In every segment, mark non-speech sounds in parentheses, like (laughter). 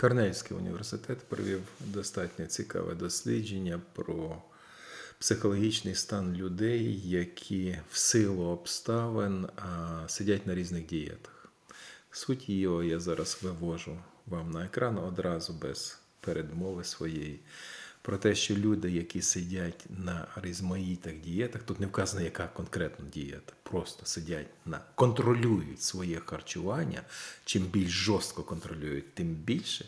Корнельський університет провів достатньо цікаве дослідження про психологічний стан людей, які в силу обставин сидять на різних дієтах. Суть його я зараз вивожу вам на екран одразу без передмови своєї. Про те, що люди, які сидять на різмаїтах дієтах, тут не вказано, яка конкретна дієта, просто сидять на контролюють своє харчування. Чим більш жорстко контролюють, тим більше.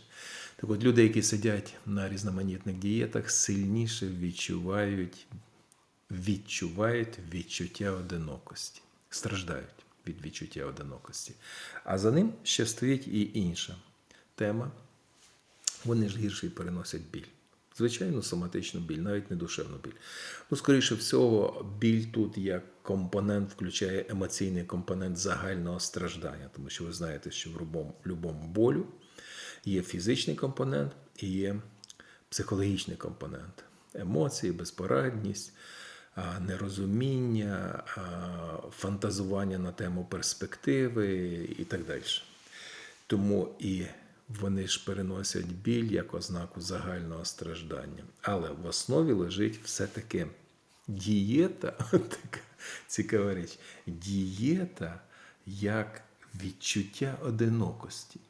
Так от люди, які сидять на різноманітних дієтах, сильніше відчувають, відчувають відчуття одинокості, страждають від відчуття одинокості. А за ним ще стоїть і інша тема. Вони ж гірше переносять біль. Звичайно, соматичну біль, навіть не душевну біль. Ну, скоріше всього, біль тут як компонент включає емоційний компонент загального страждання, тому що ви знаєте, що в будь-якому любому болю є фізичний компонент і є психологічний компонент. Емоції, безпорадність, нерозуміння, фантазування на тему перспективи і так далі. Тому і вони ж переносять біль як ознаку загального страждання. Але в основі лежить все-таки дієта, (laughs) така цікава річ, дієта як відчуття одинокості.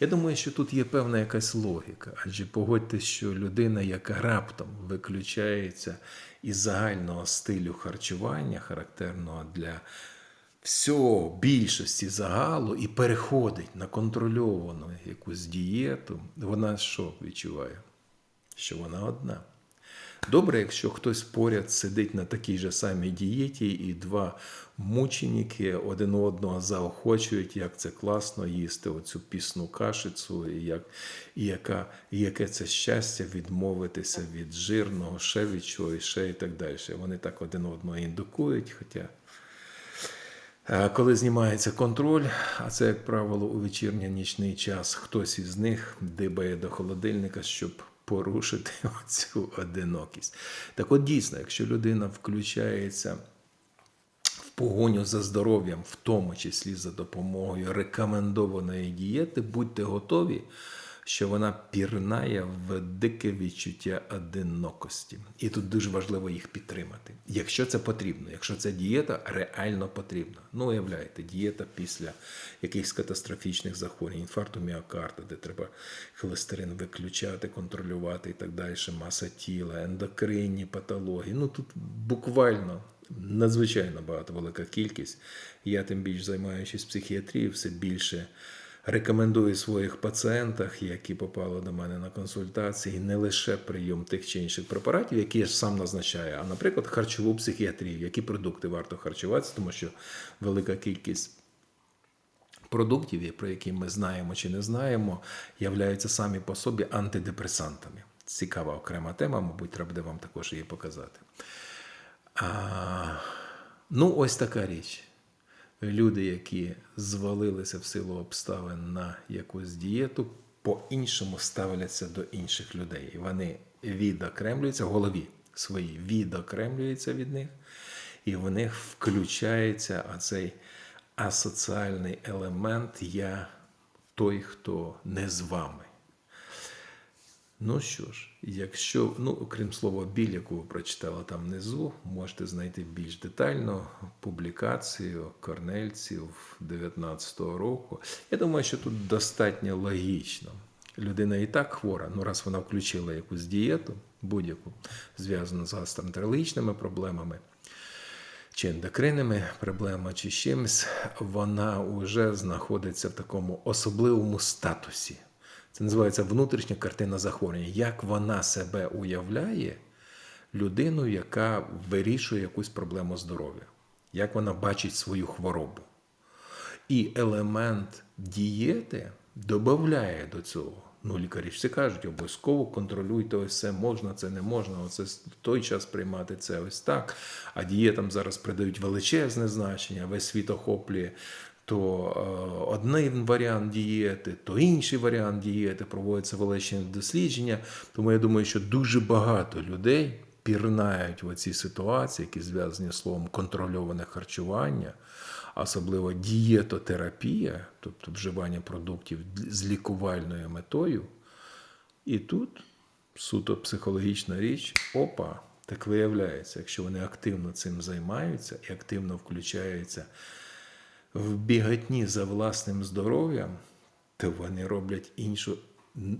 Я думаю, що тут є певна якась логіка, адже погодьтесь, що людина, яка раптом виключається із загального стилю харчування, характерного для всього більшості загалу, і переходить на контрольовану якусь дієту, вона що відчуває? Що вона одна. Добре, якщо хтось поряд сидить на такій же самій дієті, і два мученіки один одного заохочують, як це класно їсти оцю пісну кашицю, і, як, і, яка, і яке це щастя відмовитися від жирного, ще від чого, і ще і так далі. Вони так один одного індукують. Хоча коли знімається контроль, а це, як правило, у вечірній нічний час, хтось із них дибає до холодильника, щоб порушити (laughs) цю одинокість. Так от дійсно, якщо людина включається в погоню за здоров'ям, в тому числі за допомогою рекомендованої дієти, будьте готові що вона пірнає в дике відчуття одинокості. І тут дуже важливо їх підтримати. Якщо це потрібно, якщо ця дієта реально потрібна. Ну, уявляєте, дієта після якихось катастрофічних захворювань, інфаркту міокарда, де треба холестерин виключати, контролювати і так далі, маса тіла, ендокринні патології. Ну тут буквально. Надзвичайно багато велика кількість. Я тим більш займаючись психіатрією, все більше рекомендую своїх пацієнтах, які попали до мене на консультації, не лише прийом тих чи інших препаратів, які я сам назначаю, а, наприклад, харчову психіатрію, які продукти варто харчуватися, тому що велика кількість. Продуктів, про які ми знаємо чи не знаємо, являються самі по собі антидепресантами. Цікава окрема тема, мабуть, треба буде вам також її показати. А, Ну, ось така річ люди, які звалилися в силу обставин на якусь дієту, по-іншому ставляться до інших людей. Вони відокремлюються в голові свої, відокремлюються від них, і в них включається оцей асоціальний елемент Я той, хто не з вами. Ну що ж, якщо, ну, окрім слова біль, яку ви прочитали там внизу, можете знайти більш детально публікацію корнельців 19-го року. Я думаю, що тут достатньо логічно. Людина і так хвора, ну раз вона включила якусь дієту, будь-яку, зв'язану з гастроентерологічними проблемами. Чи ендокринними проблемами, чи чимось, вона вже знаходиться в такому особливому статусі. Це називається внутрішня картина захворювання. Як вона себе уявляє людину, яка вирішує якусь проблему здоров'я, як вона бачить свою хворобу. І елемент дієти додає до цього. Ну, лікарі всі кажуть, обов'язково контролюйте ось це, можна, це не можна, оце той час приймати це ось так. А дієтам зараз придають величезне значення, весь світ охоплює то е, один варіант дієти, то інший варіант дієти, проводиться величезне дослідження. Тому я думаю, що дуже багато людей пірнають в ці ситуації, які зв'язані з словом контрольоване харчування. особливо дієтотерапія, тобто вживання продуктів з лікувальною метою. І тут суто психологічна річ, опа, так виявляється, якщо вони активно цим займаються і активно включаються в біготні за власним здоров'ям, то вони роблять іншу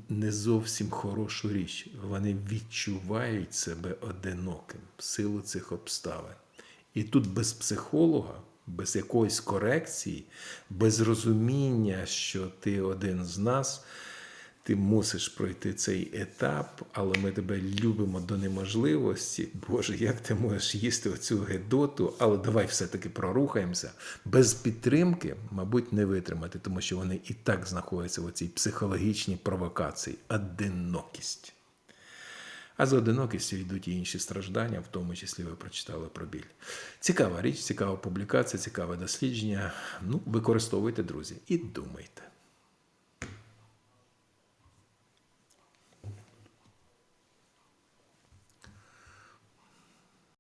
не зовсім хорошу річ. Вони відчувають себе одиноким в силу цих обставин. І тут без психолога, без якоїсь корекції, без розуміння, що ти один з нас, ти мусиш пройти цей етап, але ми тебе любимо до неможливості. Боже, як ти можеш їсти оцю гедоту, але давай все-таки прорухаємося. Без підтримки, мабуть, не витримати, тому що вони і так знаходяться в цій психологічній провокації, одинокість. А за одинокістю йдуть і інші страждання, в тому числі ви прочитали про біль. Цікава річ, цікава публікація, цікаве дослідження. Ну, використовуйте, друзі, і думайте.